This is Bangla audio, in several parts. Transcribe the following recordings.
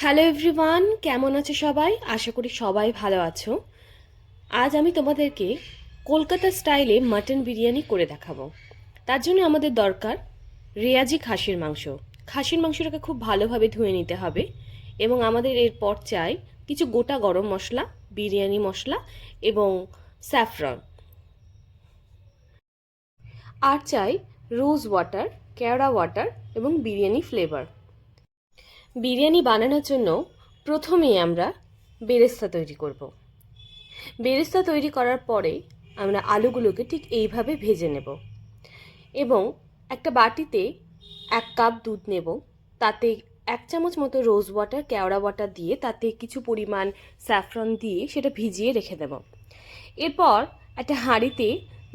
হ্যালো এভরিওয়ান কেমন আছো সবাই? আশা করি সবাই ভালো আছো। আজ আমি তোমাদেরকে কলকাতা স্টাইলে মাটন বিরিয়ানি করে দেখাবো। তার জন্য আমাদের দরকার রেয়াজি খাসির মাংস। খাসির মাংসটাকে খুব ভালোভাবে ধুয়ে নিতে হবে এবং আমাদের এরপর চাই কিছু গোটা গরম মশলা, বিরিয়ানি মশলা এবং স্যাফরন। আর চাই রোজ ওয়াটার, কেওড়া ওয়াটার এবং বিরিয়ানি ফ্লেভার। বিরিয়ানি বানানোর জন্য প্রথমেই আমরা বেরেস্তা তৈরি করব। বেরেস্তা তৈরি করার পরে আমরা আলুগুলোকে ঠিক এইভাবে ভেজে নেব এবং একটা বাটিতে এক কাপ দুধ নেব। তাতে এক চামচ মতো রোজ ওয়াটার, কেওড়া ওয়াটার দিয়ে তাতে কিছু পরিমাণ স্যাফরন দিয়ে সেটা ভিজিয়ে রেখে দেব। এরপর একটা হাঁড়িতে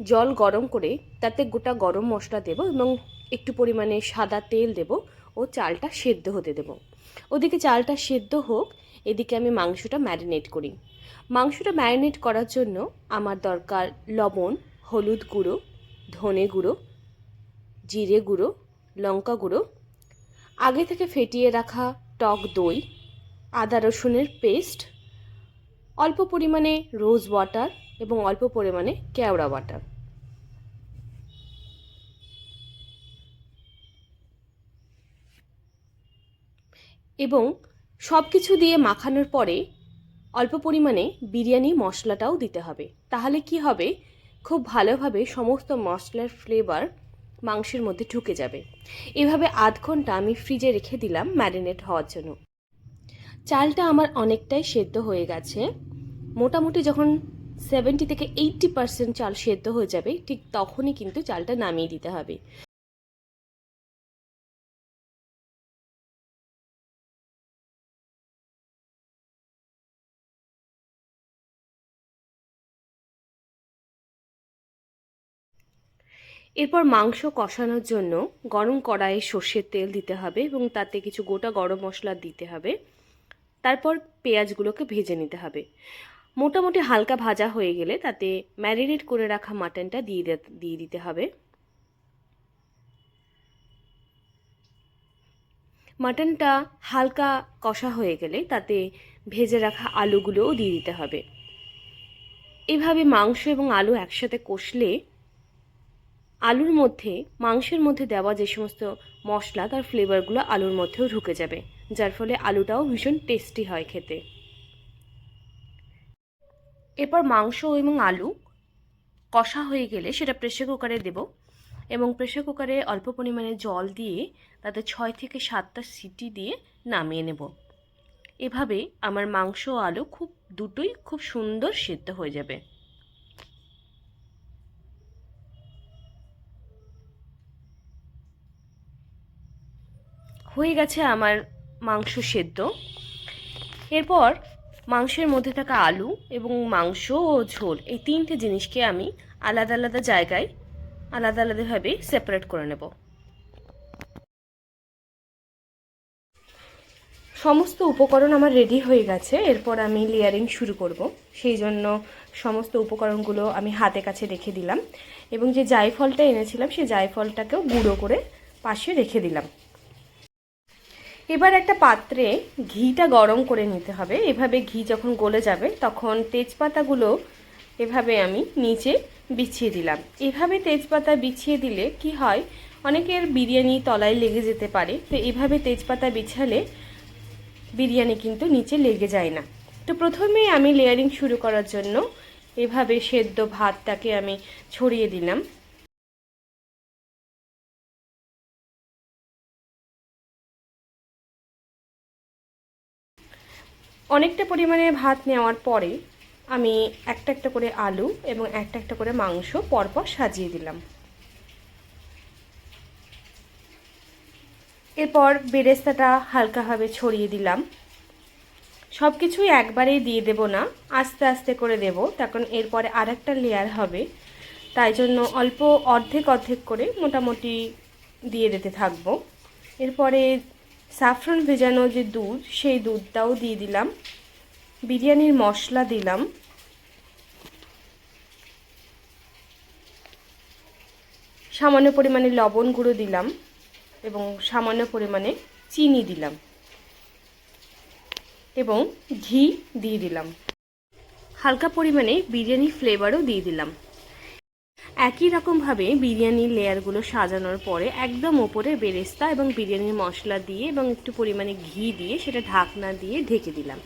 জল গরম করে তাতে গোটা গরম মশলা দেব এবং একটু পরিমাণে সাদা তেল দেব। ও চালটা সেদ্ধ হতে দেব। ওদিকে চালটা সেদ্ধ হোক, এদিকে আমি মাংসটা ম্যারিনেট করি। মাংসটা ম্যারিনেট করার জন্য আমার দরকার লবণ, হলুদ গুঁড়ো, ধনে গুঁড়ো, জিরে গুঁড়ো, লঙ্কা গুঁড়ো, আগে থেকে ফেটিয়ে রাখা টক দই, আদা রসুনের পেস্ট, অল্প পরিমাণে রোজ ওয়াটার এবং অল্প পরিমাণে কেওড়া ওয়াটার। এবং সব কিছু দিয়ে মাখানোর পরে অল্প পরিমাণে বিরিয়ানি মশলাটাও দিতে হবে। তাহলে কি হবে? খুব ভালোভাবে সমস্ত মশলার ফ্লেভার মাংসের মধ্যে ঢুকে যাবে। এভাবে আধ ঘণ্টা আমি ফ্রিজে রেখে দিলাম ম্যারিনেট হওয়ার জন্য। চালটা আমার অনেকটাই সেদ্ধ হয়ে গেছে। মোটামুটি যখন সেভেন্টি থেকে এইটটি পার্সেন্ট চাল সেদ্ধ হয়ে যাবে, ঠিক তখনই কিন্তু চালটা নামিয়ে দিতে হবে। এরপর মাংস কষানোর জন্য গরম কড়াইয়ে সর্ষের তেল দিতে হবে এবং তাতে কিছু গোটা গরম মশলা দিতে হবে। তারপর পেঁয়াজগুলোকে ভেজে নিতে হবে। মোটামুটি হালকা ভাজা হয়ে গেলে তাতে ম্যারিনেট করে রাখা মাটনটা দিয়ে দিয়ে দিতে হবে। মাটনটা হালকা কষা হয়ে গেলে তাতে ভেজে রাখা আলুগুলোও দিয়ে দিতে হবে। এভাবে মাংস এবং আলু একসাথে কষলে আলুর মধ্যে, মাংসের মধ্যে দেওয়া যে সমস্ত মশলা, তার ফ্লেভারগুলো আলুর মধ্যেও ঢুকে যাবে, যার ফলে আলুটাও ভীষণ টেস্টি হয় খেতে। এরপর মাংস এবং আলু কষা হয়ে গেলে সেটা প্রেশার কুকারে দেব এবং প্রেশার কুকারে অল্প পরিমাণে জল দিয়ে তাতে ছয় থেকে সাতটা সিটি দিয়ে নামিয়ে নেব। এভাবে আমার মাংস আলু খুব, দুটোই খুব সুন্দর সেদ্ধ হয়ে যাবে। হয়ে গেছে আমার মাংস সেদ্ধ। এরপর মাংসের মধ্যে থাকা আলু এবং মাংস ও ঝোল এই তিনটে জিনিসকে আমি আলাদা আলাদা জায়গায় আলাদা আলাদাভাবে সেপারেট করে নেব। সমস্ত উপকরণ আমার রেডি হয়ে গেছে, এরপর আমি লেয়ারিং শুরু করব। সেই জন্য সমস্ত উপকরণগুলো আমি হাতে কাছে রেখে দিলাম এবং যে জায়ফলটা এনেছিলাম, সেই জায়ফলটাকেও গুঁড়ো করে পাশে রেখে দিলাম। এবার একটা পাত্রে ঘিটা গরম করে নিতে হবে। এভাবে ঘি যখন গলে যাবে, তখন তেজপাতাগুলো এভাবে আমি নিচে বিছিয়ে দিলাম। এভাবে তেজপাতা বিছিয়ে দিলে কি হয়, অনেকের বিরিয়ানি তলায় লেগে যেতে পারে। তো এভাবে তেজপাতা বিছালে বিরিয়ানি কিন্তু নিচে লেগে যায় না। তো প্রথমেই আমি লেয়ারিং শুরু করার জন্য এভাবে সেদ্ধ ভাতটাকে আমি ছড়িয়ে দিলাম। অনেকটা পরিমাণে ভাত নেওয়ার পরে আমি একটা একটা করে আলু এবং একটা একটা করে মাংস পরপর সাজিয়ে দিলাম। এরপর বেরেস্তাটা হালকাভাবে ছড়িয়ে দিলাম। সব কিছুই একবারেই দিয়ে দেব না, আস্তে আস্তে করে দেব, তখন এরপরে আর একটা লেয়ার হবে। তাই জন্য অল্প অর্ধেক অর্ধেক করে মোটামুটি দিয়ে দিতে থাকব। এরপরে সাফরন ভেজানো যে দুধ, সেই দুধটাও দিয়ে দিলাম। বিরিয়ানির মশলা দিলাম। সামান্য পরিমাণে লবণ গুঁড়ো দিলাম এবং সামান্য পরিমাণে চিনি দিলাম এবং ঘি দিয়ে দিলাম। হালকা পরিমাণে বিরিয়ানি ফ্লেভারও দিয়ে দিলাম। একই রকমভাবে বিরিয়ানির লেয়ারগুলো সাজানোর পরে একদম ওপরে বেরেস্তা এবং বিরিয়ানির মশলা দিয়ে এবং একটু পরিমাণে ঘি দিয়ে সেটা ঢাকনা দিয়ে ঢেকে দিলাম।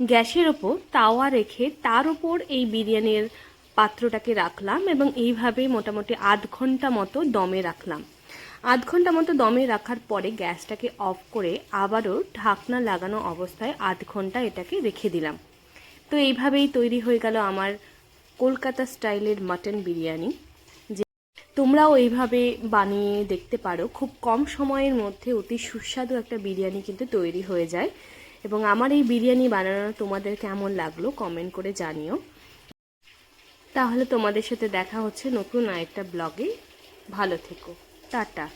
গ্যাসের ওপর তাওয়া রেখে তার ওপর এই বিরিয়ানির পাত্রটাকে রাখলাম এবং এইভাবে মোটামুটি আধ ঘণ্টা মতো দমে রাখলাম। আধ ঘণ্টা মতো দমে রাখার পরে গ্যাসটাকে অফ করে আবারও ঢাকনা লাগানো অবস্থায় আধ ঘণ্টা এটাকে রেখে দিলাম। তো এইভাবেই তৈরি হয়ে গেল আমার কলকাতা স্টাইলের মাটন বিরিয়ানি, যে তোমরাও এইভাবে বানিয়ে দেখতে পারো। খুব কম সময়ের মধ্যে অতি সুস্বাদু একটা বিরিয়ানি কিন্তু তৈরি হয়ে যায়। এবং আমার এই বিরিয়ানি বানানো তোমাদের কেমন লাগল কমেন্ট করে জানিও। তাহলে তোমাদের সাথে দেখা হচ্ছে নতুন আরেকটা ব্লগে। ভালো থেকো। টাটা।